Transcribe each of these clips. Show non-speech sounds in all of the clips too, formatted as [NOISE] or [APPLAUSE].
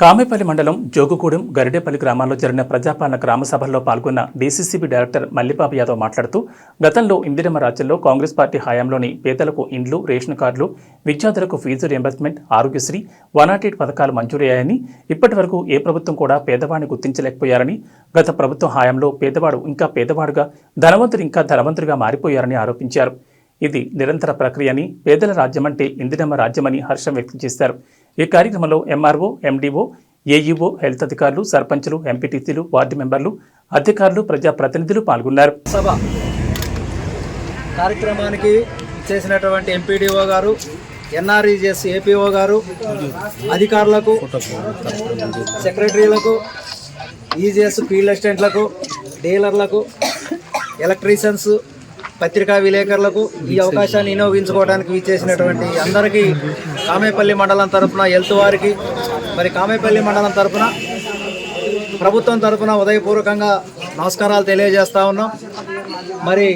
కామేపల్లి మండలం జోగుగూడెం గరిడేపల్లి గ్రామాల్లో జరిగిన ప్రజాపాలన గ్రామ సభల్లో పాల్గొన్న డీసీసీబీ డైరెక్టర్ మల్లిబాబు యాదవ్ మాట్లాడుతూ గతంలో ఇందిరమ్మ రాజ్యంలో కాంగ్రెస్ పార్టీ హయాంలోని పేదలకు ఇండ్లు రేషన్ కార్డులు విద్యార్థులకు fee reimbursement Aarogyasri one nought eight పథకాలు మంజూరయ్యాయని ఇప్పటి వరకు ఏ ప్రభుత్వం కూడా పేదవాడిని గుర్తించలేకపోయారని గత ప్రభుత్వం హయాంలో పేదవాడు ఇంకా పేదవాడుగా ధనవంతుడు ఇంకా ధనవంతుడిగా మారిపోయారని ఆరోపించారు. ఇది నిరంతర ప్రక్రియ అని పేదల రాజ్యమంటే ఇందిరమ్మ రాజ్యమని హర్షం వ్యక్తం చేశారు. ఈ కార్యక్రమంలో ఎంఆర్ఓ ఎండిఓ ఏఈఓ హెల్త్ అధికారులు సర్పంచులు ఎంపీటీసీలు వార్డు మెంబర్లు అధికారులు ప్రజాప్రతినిధులు పాల్గొన్నారు. సభ కార్యక్రమానికి చేసినటువంటి ఎంపీడీఓ గారు ఎన్ఆర్ఈజెస్ ఏపీఓ గారు అధికారులకు సెక్రటరీలకు ఈజీఎస్ ఫీల్డ్ అసిస్టెంట్లకు డీలర్లకు ఎలక్ట్రీషియన్స్ పత్రికా విలేకరులకు ఈ అవకాశాన్ని వినియోగించుకోవడానికి విచ్చేసినటువంటి అందరికీ కామేపల్లి మండలం తరపున హెల్త్ వారికి మరి కామేపల్లి మండలం తరపున ప్రభుత్వం తరపున ఉదయపూర్వకంగా నమస్కారాలు తెలియజేస్తా ఉన్నాం. మరి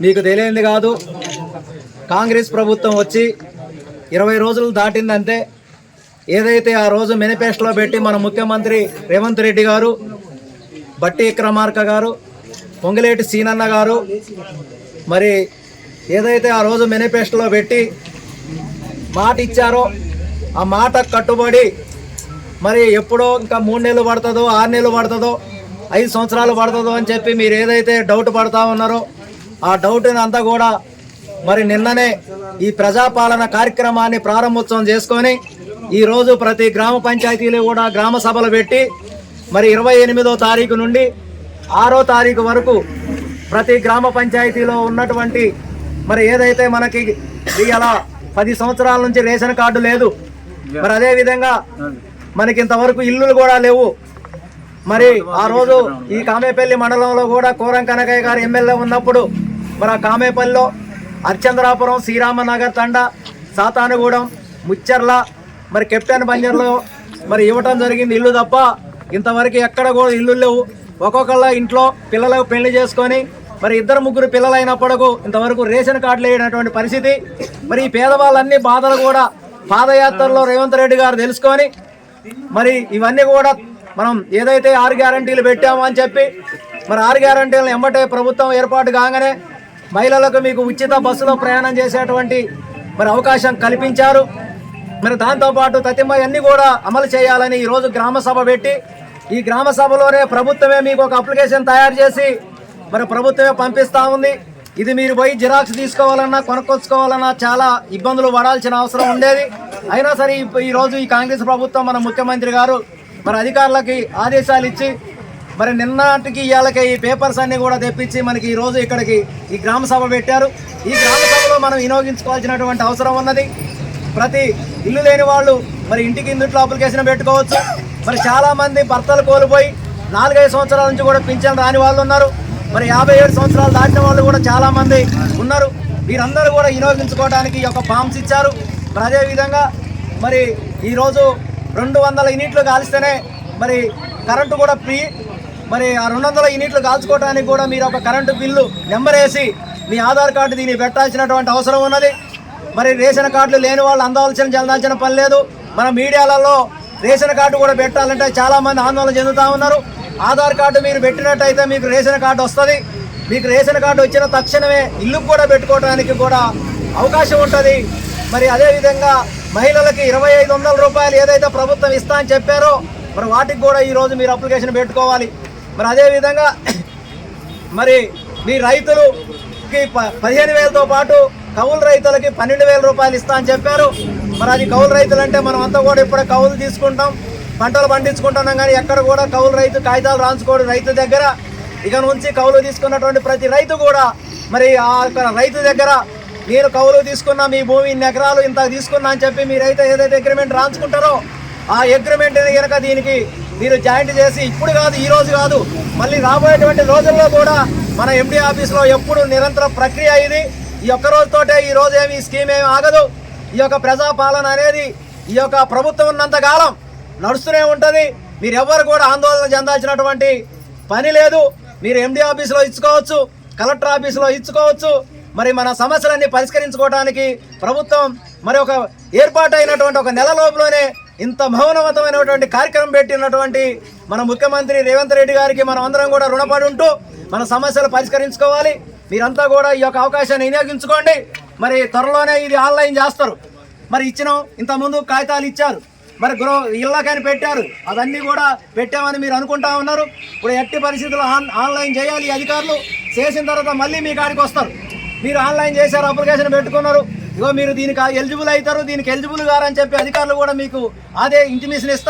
మీకు తెలియంది కాదు కాంగ్రెస్ ప్రభుత్వం వచ్చి ఇరవై రోజులు దాటిందంటే ఏదైతే ఆ రోజు మేనిఫెస్టోలో పెట్టి మన ముఖ్యమంత్రి రేవంత్ రెడ్డి గారు బట్టి విక్రమార్క గారు పొంగిలేటి సీనన్న గారు మరి ఏదైతే ఆ రోజు మేనిఫెస్టోలో పెట్టి మాట ఇచ్చారో ఆ మాట కట్టుబడి మరి ఎప్పుడో ఇంకా మూడు నెలలు పడుతుందో ఆరు నెలలు పడుతుందో ఐదు సంవత్సరాలు పడుతుందో అని చెప్పి మీరు ఏదైతే డౌట్ పడతా ఉన్నారో ఆ డౌట్ని అంతా కూడా మరి నిన్ననే ఈ ప్రజాపాలన కార్యక్రమాన్ని ప్రారంభోత్సవం చేసుకొని ఈరోజు ప్రతి గ్రామ పంచాయతీలు కూడా గ్రామ సభలు పెట్టి మరి ఇరవై ఎనిమిదో తారీఖు నుండి ఆరో తారీఖు వరకు ప్రతి గ్రామ పంచాయతీలో ఉన్నటువంటి మరి ఏదైతే మనకి ఇలా పది సంవత్సరాల నుంచి రేషన్ కార్డు లేదు మరి అదే విధంగా మనకి ఇంతవరకు ఇల్లులు కూడా లేవు. మరి ఆ రోజు ఈ కామేపల్లి మండలంలో కూడా కోరం కనకయ్య గారు ఎమ్మెల్యే ఉన్నప్పుడు మరి ఆ కామేపల్లిలో అర్చంద్రాపురం శ్రీరామనగర్ తండ సాతానుగూడెం ముచ్చర్ల మరి కెప్టెన్ బంజర్లో మరి ఇవ్వటం జరిగింది ఇల్లు తప్ప ఇంతవరకు ఎక్కడ కూడా ఇల్లు లేవు. ఒక్కొక్కళ్ళ ఇంట్లో పిల్లలకు పెళ్ళి చేసుకొని మరి ఇద్దరు ముగ్గురు పిల్లలైనప్పటికూ ఇంతవరకు రేషన్ కార్డులు వేయనటువంటి పరిస్థితి. మరి ఈ పేదవాళ్ళన్ని బాధలు కూడా పాదయాత్రలో రేవంత్ రెడ్డి గారు తెలుసుకొని మరి ఇవన్నీ కూడా మనం ఏదైతే ఆరు గ్యారంటీలు పెట్టామో అని చెప్పి మరి ఆరు గ్యారంటీలను ఎంబటే ప్రభుత్వం ఏర్పాటు కాగానే మహిళలకు మీకు ఉచిత బస్సులో ప్రయాణం చేసేటువంటి మరి అవకాశం కల్పించారు. మరి దాంతోపాటు తతిమ అన్నీ కూడా అమలు చేయాలని ఈరోజు గ్రామ సభ పెట్టి ఈ గ్రామ సభలోనే ప్రభుత్వమే మీకు ఒక అప్లికేషన్ తయారు చేసి మరి ప్రభుత్వమే పంపిస్తూ ఉంది. ఇది మీరు పోయి జిరాక్స్ తీసుకోవాలన్నా కొనుక్కొచ్చుకోవాలన్నా చాలా ఇబ్బందులు పడాల్సిన అవసరం ఉండేది. అయినా సరే ఈ- ఈ రోజు ఈ కాంగ్రెస్ ప్రభుత్వం మన ముఖ్యమంత్రి గారు మరి అధికారులకి ఆదేశాలు ఇచ్చి మరి నిన్నటికి ఇవాళకి ఈ పేపర్స్ అన్ని కూడా తెప్పించి మనకి ఈరోజు ఇక్కడికి ఈ గ్రామ సభ పెట్టారు. ఈ గ్రామ సభలో మనం వినియోగించుకోవాల్సినటువంటి అవసరం ఉన్నది. ప్రతి ఇల్లు లేని వాళ్ళు మరి ఇంటికి ఇందుట్లో అప్లికేషన్ పెట్టుకోవచ్చు. మరి చాలా మంది భర్తలు కోల్పోయి నాలుగైదు సంవత్సరాల నుంచి కూడా పింఛన్ రాని వాళ్ళు ఉన్నారు. మరి యాభై ఏడు సంవత్సరాలు దాటిన వాళ్ళు కూడా చాలా మంది ఉన్నారు. వీరందరూ కూడా వినియోగించుకోవడానికి ఈ యొక్క ఫామ్స్ ఇచ్చారు. మరి అదేవిధంగా మరి ఈరోజు రెండు వందల యూనిట్లు కాలిస్తేనే మరి కరెంటు కూడా ఫ్రీ. మరి ఆ రెండు వందల యూనిట్లు కాల్చుకోవడానికి కూడా మీరు ఒక కరెంటు బిల్లు నెంబర్ వేసి మీ ఆధార్ కార్డు దీన్ని పెట్టాల్సినటువంటి అవసరం ఉన్నది. మరి రేషన్ కార్డులు లేని వాళ్ళు అందవలసిన చెందాల్సిన పని లేదు. మన మీడియాలలో రేషన్ కార్డు కూడా పెట్టాలంటే చాలా మంది ఆందోళన చెందుతా ఉన్నారు. ఆధార్ కార్డు మీరు పెట్టినట్టయితే మీకు రేషన్ కార్డు వస్తుంది. మీకు రేషన్ కార్డు వచ్చిన తక్షణమే ఇల్లు కూడా పెట్టుకోవడానికి కూడా అవకాశం ఉంటుంది. మరి అదేవిధంగా మహిళలకి ఇరవై ఐదు వందల రూపాయలు ఏదైతే ప్రభుత్వం ఇస్తా అని చెప్పారో మరి వాటికి కూడా ఈరోజు మీరు అప్లికేషన్ పెట్టుకోవాలి. మరి అదేవిధంగా [CLEARS THROAT] మరి మీ రైతులుకి ప- పదిహేను వేలతో పాటు కౌలు రైతులకి పన్నెండు వేల రూపాయలు ఇస్తా అని చెప్పారు. మరి అది కౌలు రైతులు అంటే మనం అంతా కూడా ఇప్పుడే కౌలు తీసుకుంటాం పంటలు పండించుకుంటున్నాం కానీ ఎక్కడ కూడా కౌలు రైతు కాగితాలు రాయించుకోడు రైతు దగ్గర ఇక నుంచి కౌలు తీసుకున్నటువంటి ప్రతి రైతు కూడా మరి ఆ యొక్క రైతు దగ్గర నేను కౌలు తీసుకున్నా మీ భూమి ఇన్ని ఎకరాలు ఇంత తీసుకున్నా అని చెప్పి మీరైతే ఏదైతే అగ్రిమెంట్ రాయించుకుంటారో ఆ అగ్రిమెంట్ కనుక దీనికి మీరు జాయింట్ చేసి ఇప్పుడు కాదు ఈ రోజు కాదు మళ్ళీ రాబోయేటువంటి రోజుల్లో కూడా మన ఎండి ఆఫీస్లో ఎప్పుడు నిరంతర ప్రక్రియ ఇది. ఈ ఒక్క రోజుతోటే ఈ రోజు ఏమి స్కీమ్ ఏమి ఆగదు. ఈ యొక్క ప్రజాపాలన అనేది ఈ యొక్క ప్రభుత్వం ఉన్నంత కాలం నడుస్తూనే ఉంటుంది. మీరు ఎవరు కూడా ఆందోళన చెందాల్సినటువంటి పని లేదు. మీరు ఎండి ఆఫీసులో ఇచ్చుకోవచ్చు కలెక్టర్ ఆఫీసులో ఇచ్చుకోవచ్చు. మరి మన సమస్యలన్నీ పరిష్కరించుకోవడానికి ప్రభుత్వం మరి ఒక ఏర్పాటైనటువంటి ఒక నెల లోపులోనే ఇంత మౌనవంతమైనటువంటి కార్యక్రమం పెట్టినటువంటి మన ముఖ్యమంత్రి రేవంత్ రెడ్డి గారికి మనం అందరం కూడా రుణపడి ఉంటూ మన సమస్యలు పరిష్కరించుకోవాలి. మీరంతా కూడా ఈ యొక్క అవకాశాన్ని వినియోగించుకోండి. మరి త్వరలోనే ఇది ఆన్లైన్ చేస్తారు. మరి ఇచ్చినాం ఇంతకుముందు కాగితాలు ఇచ్చారు. మరి గృహ ఇళ్ళకని పెట్టారు. అవన్నీ కూడా పెట్టామని మీరు అనుకుంటా ఉన్నారు. ఇప్పుడు ఎట్టి పరిస్థితుల్లో ఆన్ ఆన్లైన్ చేయాలి అధికారులు. చేసిన తర్వాత మళ్ళీ మీ కాడికి వస్తారు. మీరు ఆన్లైన్ చేశారు అప్లికేషన్ పెట్టుకున్నారు. ఇగో మీరు దీనికి ఎలిజిబుల్ అవుతారు దీనికి ఎలిజిబుల్ గారని చెప్పి అధికారులు కూడా మీకు అదే ఇంటిమేషన్ ఇస్తారు.